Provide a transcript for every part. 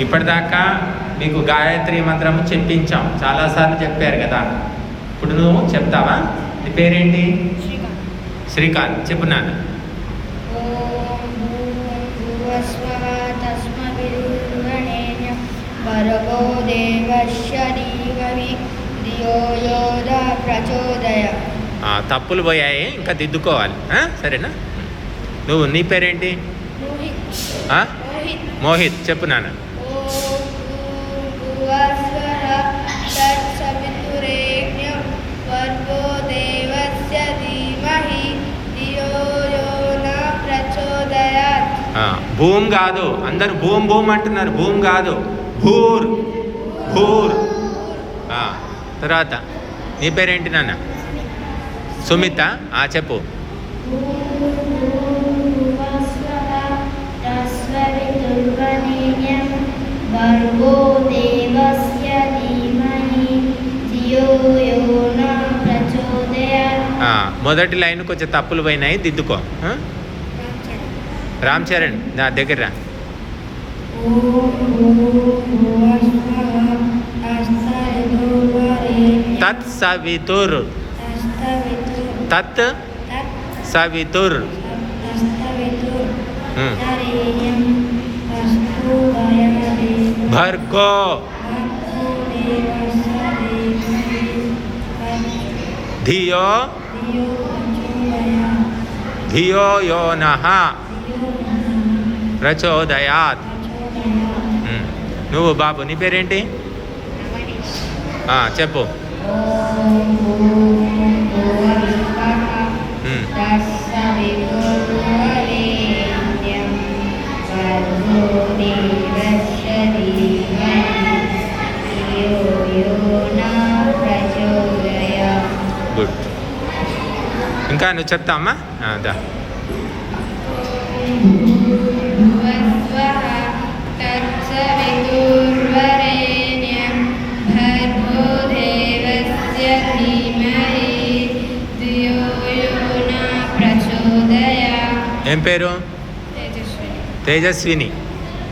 ఇప్పటిదాకా మీకు గాయత్రి మంత్రము చెప్పించాం. చాలాసార్లు చెప్పారు కదా. ఇప్పుడు నువ్వు చెప్తావా? నీ పేరేంటి? శ్రీకాంత్. చెప్పు నాన్న. తప్పులు పోయాయి. ఇంకా దిద్దుకోవాలి? సరేనా? నువ్వు నీ పేరేంటి? మోహిత్. చెప్పు నాన్న. భూమ్ కాదు అందరు భూమ్ భూమ్ అంటున్నారు భూమ్ కాదు భూర్ భూర్. తర్వాత నీ పేరేంటి నాన్న? సుమిత? ఆ, చెప్పు. మొదటి లైన్ కొంచెం తప్పులు పోయినాయి దిద్దుకో. రామ్ చరణ్ నా దగ్గర రా. తత్ సవితుర్. తత్ సవితుర్. భర్గో. ధియో ధియో యో నహ ప్రచోదయాత్. నువ్వు బాబు నీ పేరేంటి? చెప్పు. ఇంకా నువ్వు చెప్తా అమ్మా దా ఏం పేరు? తేజస్విని.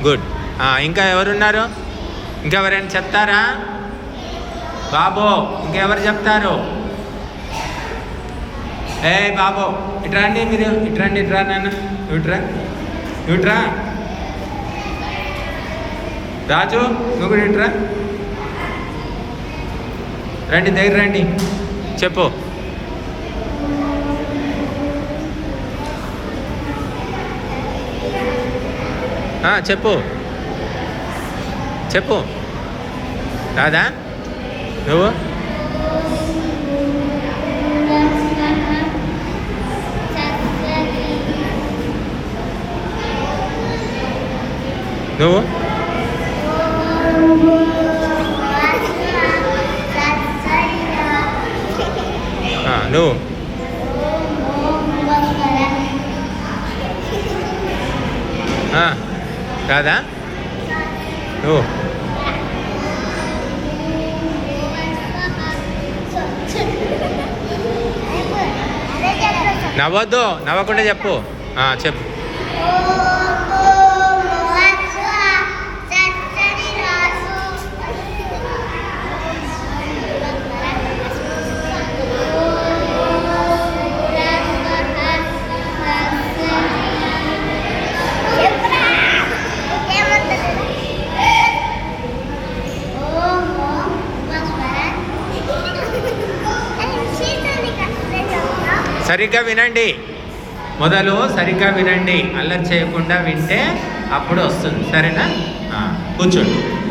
గుడ్ ఇంకా ఎవరున్నారు? ఇంకెవరైనా చెప్తారా? బాబో ఇంకెవరు చెప్తారు? ఏ బాబు ఇట్రా అండి మీరు ఇట్రండి ఇట్రా నాన్న. ఇట్రా ఇట్రా రాజు నువ్వు కూడా ఇట్రా రండి దగ్గర రండి. చెప్పు. చెప్పు. చెప్పు. రాదా? నువ్వు? నువ్వు? నువ్వు? కాదా రాదా? నువ్వు? నవ్వద్దు నవ్వకుండా చెప్పు. చెప్పు. సరిగ్గా వినండి. మొదలు సరిగ్గా వినండి. అల్లరి చేయకుండా వింటే అప్పుడు వస్తుంది. సరేనా? కూర్చోండి.